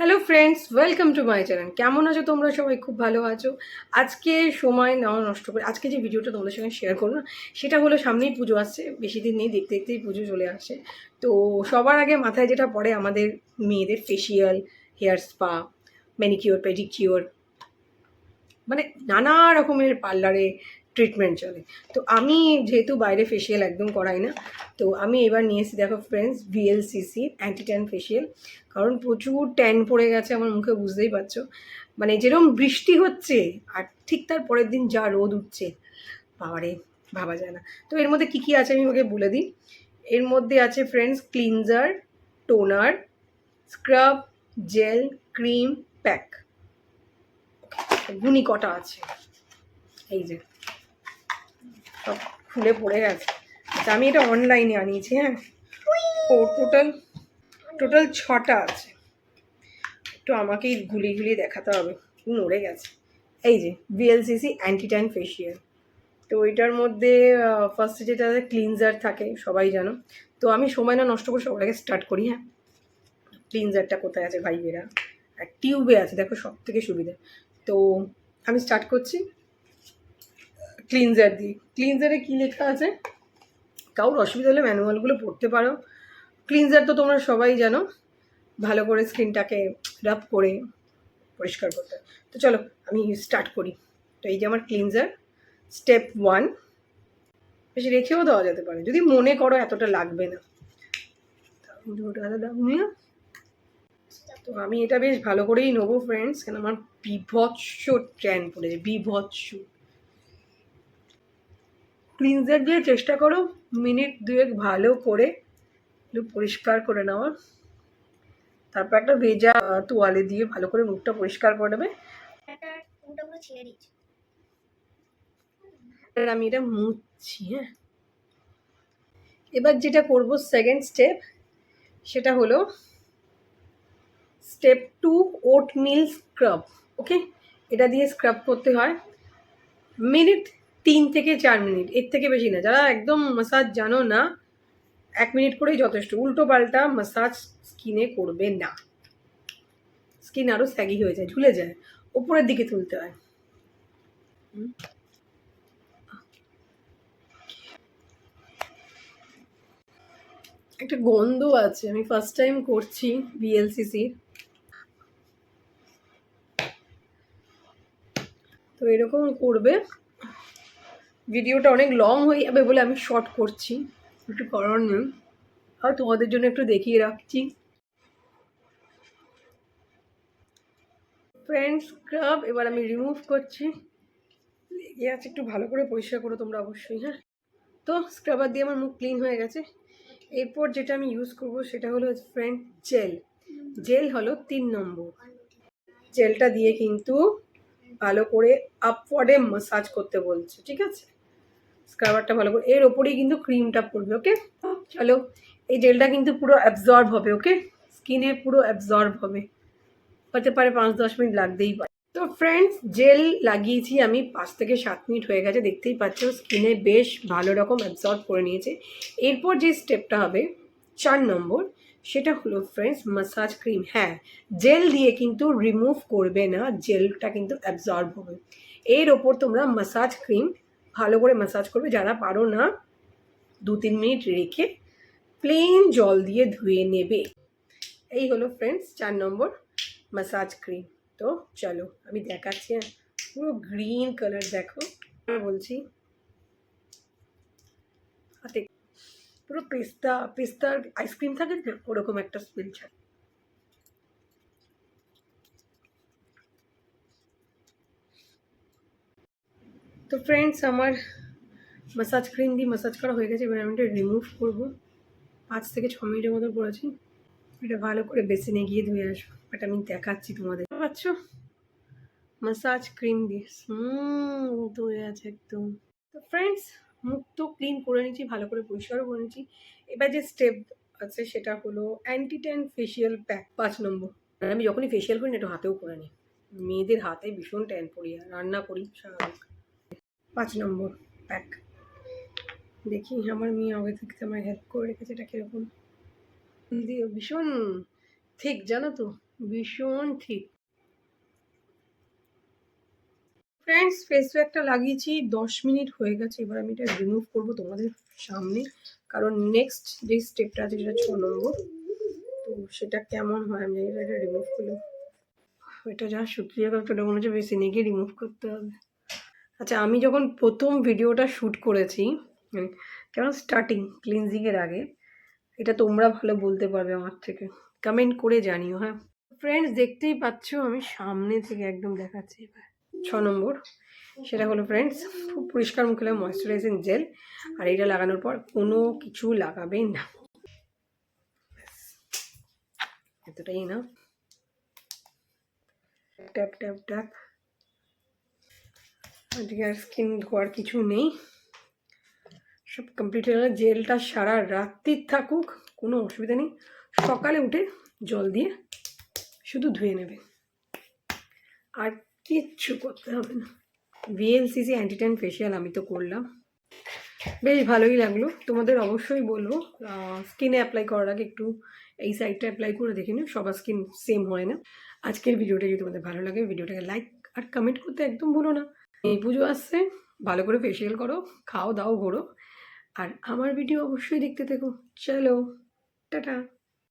Hello friends welcome to my channel কেমন আছো তোমরা সবাই? খুব ভালো আছো? আজকে সময় নেওয়া নষ্ট করে আজকে যে ভিডিওটা তোমাদের সঙ্গে শেয়ার করব না সেটা হলো সামনেই পুজো আসছে। বেশি দিন নেই, দেখতে দেখতেই পুজো চলে আসে। তো সবার আগে মাথায় যেটা পড়ে, আমাদের মেয়েদের facial hair spa manicure pedicure মানে নানা রকমের পার্লারে ট্রিটমেন্ট চলে। তো আমি যেহেতু বাইরে ফেসিয়াল একদম করাই না, তো আমি এবার নিয়ে এসেছি, দেখো friends VLCC anti tan facial কারণ প্রচুর ট্যান পড়ে গেছে আমার মুখে, বুঝতেই পারছ? মানে যেরকম বৃষ্টি হচ্ছে, আর ঠিক তার পরের দিন যা রোদ উঠছে, বাবারে, ভাবা যায় না। তো এর মধ্যে কী কী আছে আমি ওকে বলে দিই। এর মধ্যে আছে friends cleanser toner scrub gel cream pack গুনি কটা আছে। এই যে। সব খুলে পড়ে গেছে। আচ্ছা আমি এটা অনলাইনে আনিয়েছি হ্যাঁ? ও টোটাল টোটাল ছটা আছে। একটু আমাকেই গুলি গুলি দেখাতে হবে। নড়ে গেছে। এই যে বিএলসিসি অ্যান্টিট্যান ফেসিয়াল তো এটার মধ্যে ফার্স্টে যেটা ক্লিনজার থাকে, সবাই জানো। তো আমি সময় না নষ্ট করে সবার আগে স্টার্ট করি হ্যাঁ? ক্লিনজারটা কোথায় আছে, ভাই বেরা আর টিউবে আছে, দেখো সব থেকে সুবিধা। তো আমি স্টার্ট করছি। ক্লিনজার দিই। ক্লিনজারে কী লেখা আছে? কারোর অসুবিধা হলে ম্যানুয়ালগুলো পড়তে পারো। ক্লিনজার তো তোমরা সবাই জানো। ভালো করে স্কিনটাকে রাব করে পরিষ্কার করতে তো চলো, আমি স্টার্ট করি। তো এই যে আমার ক্লিনজার স্টেপ ওয়ান বেশি রেখেও দেওয়া যেতে পারে। যদি মনে করো এতটা লাগবে না। তো আমি এটা বেশ ভালো করেই নেব ফ্রেন্ডস কেন আমার বিভৎস ট্রেন পড়েছে, বিভৎস। ক্লিনজার দিয়ে চেষ্টা করো মিনিট দুয়েক ভালো করে একটু পরিষ্কার করে নেওয়া তারপর একটা ভেজা তোয়ালে দিয়ে ভালো করে মুখটা পরিষ্কার করে নেবে। আমি এটা মুছছি হ্যাঁ। এবার যেটা করব সেকেন্ড স্টেপ সেটা হলো step two oatmeal scrub okay এটা দিয়ে স্ক্রাব করতে হয়। মিনিট তিন থেকে চার মিনিট, এর থেকে বেশি না। যারা একদম মাসাজ জানো না, এক মিনিট করেই যথেষ্ট। উল্টো পাল্টা মাসাজ স্কিনে করবে না। স্কিন আরও স্যাগি হয়ে যায়, ঝুলে যায়। ওপরের দিকে তুলতে হয়। একটা গন্ধ আছে, আমি ফার্স্ট টাইম করছি বিএলসিসি তো এরকম করবে। ভিডিওটা অনেক লং হয়ে যাবে বলে আমি শর্ট করছি। একটু করার নেই। আর তোমাদের জন্য একটু দেখিয়ে রাখছি। ফ্রেন্ডস স্ক্রাব এবার আমি রিমুভ করছি। লেগে আছে, একটু ভালো করে পরিষ্কার করো তোমরা অবশ্যই হ্যাঁ? তো স্ক্রাবার দিয়ে আমার মুখ ক্লিন হয়ে গেছে। এরপর যেটা আমি ইউজ করব সেটা হলো ফ্রেন্ড জেল জেল হলো তিন নম্বর। জেলটা দিয়ে কিন্তু ভালো করে আপওয়ার্ডে মাসাজ করতে বলছে, ঠিক আছে? স্ক্রাবারটা ভালো করে এর ওপরেই কিন্তু ক্রিমটা পড়বে ওকে চলো, এই জেলটা কিন্তু পুরো অ্যাবজর্ব হবে ওকে স্কিনে পুরো অ্যাবজর্ব হবে। হতে পারে পাঁচ দশ মিনিট লাগতেই পারে। তো ফ্রেন্ডস জেল লাগিয়েছি আমি পাঁচ থেকে সাত মিনিট হয়ে গেছে, দেখতেই পাচ্ছ স্কিনে বেশ ভালো রকম অ্যাবজর্ব করে নিয়েছে। এরপর যে স্টেপটা হবে, চার নম্বর, সেটা হলো ফ্রেন্ডস মাসাজ ক্রিম হ্যাঁ জেল দিয়ে কিন্তু রিমুভ করবে না, জেলটা কিন্তু অ্যাবজর্ব হবে। এর ওপর তোমরা মাসাজ ক্রিম ভালো করে মাসাজ করবে। যারা পারো না, দু তিন মিনিট রেখে প্লেন জল দিয়ে ধুয়ে নেবে। এই হলো ফ্রেন্ডস চার নম্বর মাসাজ ক্রিম তো চলো, আমি দেখাচ্ছি, পুরো গ্রিন কালার দেখো। বলছি, হাতে পুরো পেস্তা, পেস্তার আইসক্রিম থাকে ওরকম একটা স্মেল ছাড়ে। তো ফ্রেন্ডস আমার মাসাজ ক্রিম দিয়ে মাসাজ করা হয়ে গেছে, এবার আমি এটা রিমুভ করব। পাঁচ থেকে ছ মিনিটের মতো করেছি এটা ভালো করে বেসিনে গিয়ে ধুয়ে আসব এটা আমি দেখাচ্ছি তোমাদের। পাচ্ছ? মাসাজ ক্রিম দিয়ে। স্মুথ হয়ে আছে একদম। তো ফ্রেন্ডস মুখ তো ক্লিন করে নিয়েছি, ভালো করে পরিষ্কারও করে নিয়েছি। এবার যে স্টেপ আছে, সেটা হলো অ্যান্টি ট্যান ফেশিয়াল প্যাক পাঁচ নম্বর। আমি যখনই ফেশিয়াল করি না একটু হাতেও করে নিই মেয়েদের হাতে ভীষণ ট্যান পড়ি রান্না করি, স্বাভাবিক। পাঁচ নম্বর প্যাক দেখি, আমার মেয়ে আগে থেকে আমার হেল্প করে রেখেছে, এটা কীরকম? দিয়ে ভীষণ ঠিক জানো তো? ভীষণ ঠিক ফ্রেন্ডস ফেস প্যাকটা লাগিয়েছি, দশ মিনিট হয়ে গেছে, এবার আমি এটা রিমুভ করব তোমাদের সামনে। কারণ নেক্সট যে স্টেপটা আছে, সেটা ছ নম্বর। তো সেটা কেমন হয়, আমি এটা রিমুভ করলে। এটা যা শুকিয়ে গেল মনে হচ্ছে বেশি নেগে রিমুভ করতে হবে। আচ্ছা আমি যখন প্রথম ভিডিওটা শ্যুট করেছি মানে কেমন স্টার্টিং ক্লিনজিংয়ের আগে, এটা তোমরা ভালো বলতে পারবে আমার থেকে। কমেন্ট করে জানিও হ্যাঁ। ফ্রেন্ডস দেখতেই পাচ্ছ, আমি সামনে থেকে একদম দেখাচ্ছি এবার। ছ নম্বর, সেটা হলো ফ্রেন্ডস খুব পরিষ্কার মুখে ময়শ্চারাইজিং জেল আর এটা লাগানোর পর কোনো কিছু লাগাবেই না। এতটাই না। ট্যাপ ট্যাপ ট্যাপ আজকে আর স্কিন ধোয়ার কিছু নেই। সব কমপ্লিট হয়ে গেলে। জেলটা সারা রাত্রি থাকুক, কোনো অসুবিধা নেই। সকালে উঠে জল দিয়ে শুধু ধুয়ে নেবে। আর কিচ্ছু করতে হবে না। ভিএলসিসি অ্যান্টিটেন ফেশিয়াল আমি তো করলাম। বেশ ভালোই লাগল। তোমাদের অবশ্যই বলব স্কিনে অ্যাপ্লাই করার আগে একটু এই সাইডটা অ্যাপ্লাই করে দেখে নিও। সবার স্কিন সেম হয় না। আজকের ভিডিওটা যদি তোমাদের ভালো লাগে, ভিডিওটাকে লাইক আর কমেন্ট করতে একদম ভুলো না। এই পুজো আসছে। ভালো করে ফেসিয়াল করো, খাও দাও, ঘোরো। আর আমার ভিডিও অবশ্যই দেখতে থেকো। চলো, টাটা।